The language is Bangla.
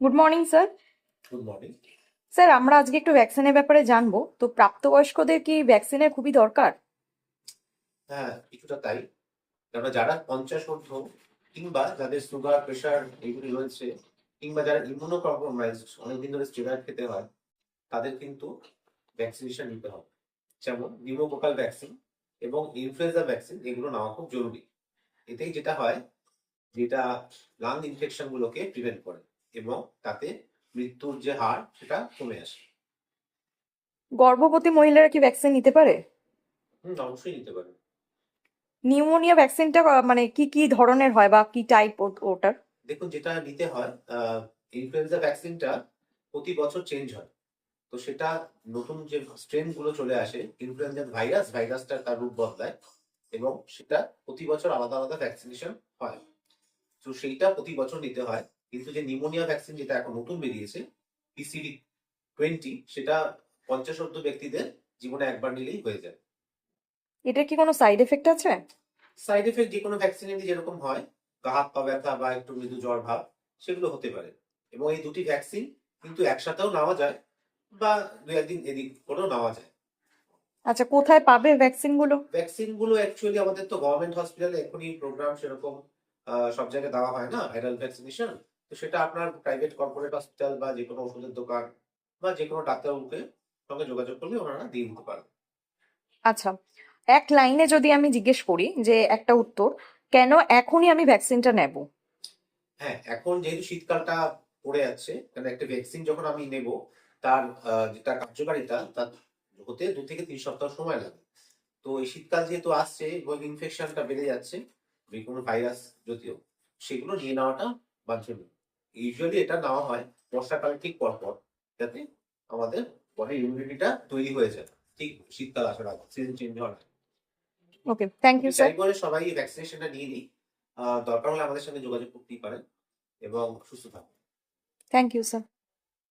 Good morning sir good morning sir আমরা আজকে একটু ভ্যাকসিনের ব্যাপারে জানব। তো প্রাপ্তবয়স্কদের কি ভ্যাকসিনের খুবই দরকার? হ্যাঁ কিছুটা তাই। কেননা যারা পঞ্চাশ ঊর্ধ্ব কিংবা যাদের সুগার প্রেশার এগুলি রয়েছে কিংবা যারা ইমিউনো কম্প্রোমাইজ অনেকদিন ধরে স্টেরয়েড খেতে হয় তাদের কিন্তু ভ্যাকসিনেশন নিতে হবে। যেমন নিউমোকোকাল ভ্যাকসিন এবং ইনফ্লুয়েঞ্জা ভ্যাকসিন এগুলো নেওয়া খুব জরুরি। এতেই যেটা হয় যেটা লাং ইনফেকশনগুলোকে প্রিভেন্ট করে। এবং তাতে মৃত্যুর যে হার সেটা কমে আসে। গর্ভবতী মহিলারা কি ভ্যাকসিন নিতে পারে? অবশ্যই নিতে পারে। নিউমোনিয়া ভ্যাকসিনটা মানে কি কি ধরনের হয় বা কি টাইপ ওটার? দেখুন যেটা নিতে হয় ইনফ্লুয়েঞ্জা ভ্যাকসিনটা প্রতি বছর চেঞ্জ হয়। তো সেটা নতুন যে স্ট্রেনগুলো চলে আসে ইনফ্লুয়েঞ্জা ভাইরাস ভাইরাসটা তার রূপ বদলায় এবং সেটা প্রতি বছর আলাদা আলাদা ভ্যাকসিনেশন হয়। তো সেইটা প্রতি বছর নিতে হয়। কিন্তু যে নিউমোনিয়া ভ্যাকসিন যেটা এখন নতুন বেরিয়েছে পিসিডি টোয়েন্টি সেটা পঞ্চাশোর্ধ ব্যক্তিদের জীবনে একবার নিলেই হয়ে যায়। এটা কি কোনো সাইড এফেক্ট আছে? সাইড এফেক্ট যে কোনো ভ্যাকসিনেরই যেরকম হয় গা হাত পা ব্যথা বা একটু মৃদু জ্বর ভাব সেগুলো হতে পারে। এবং এই দুটি ভ্যাকসিন কিন্তু একসাথেও নেওয়া যায় বা দু একদিন এদিক করেও নেওয়া যায়। আচ্ছা কোথায় পাবে ভ্যাকসিনগুলো? ভ্যাকসিনগুলো অ্যাকচুয়ালি আমাদের তো গভর্নমেন্ট হসপিটালে এখনই প্রোগ্রাম সেরকম সব জায়গায় দেওয়া হয় না ভাইরাল ভ্যাকসিনেশন তো সেটা আপনার প্রাইভেট কর্পোরেট হসপিটাল বা যে কোনো ওষুধের দোকান বা যে কোনো ডাক্তারবাবুকে সঙ্গে যোগাযোগ করলে ওনারা দিয়ে দিতে পারেন আচ্ছা এক লাইনে যদি আমি জিজ্ঞেস করি যে একটা উত্তর কেন এখনই আমি ভ্যাকসিনটা নেব? হ্যাঁ এখন যেহেতু শীতকালটা পড়ে যাচ্ছে কারণ একটা ভ্যাকসিন যখন আমি নেব তার যেটা কার্যকারিতা তার হতে দু থেকে তিন সপ্তাহ সময় লাগে। তো এই শীতকাল যেহেতু আসছে এবং ইনফেকশনটা বেড়ে যাচ্ছে যে কোনো ভাইরাস যদিও সেগুলো নিয়ে নেওয়াটা বাঞ্ছনীয়। ইউজুয়ালি এটা নেওয়া হয় বর্ষাকালে ঠিক পর পর যাতে আমাদের বডির ইমিউনিটিটা তৈরি হয়ে যায়। ঠিক শীতকাল আসার আগে সিজন চেঞ্জ হওয়ার আগে। ওকে থ্যাংক ইউ স্যার করে সবাই ভ্যাকসিনেশনটা নিয়ে নিই। দরকার হলে আমাদের সঙ্গে যোগাযোগ করতেই পারেন। এবং সুস্থ থাকুন। Thank you sir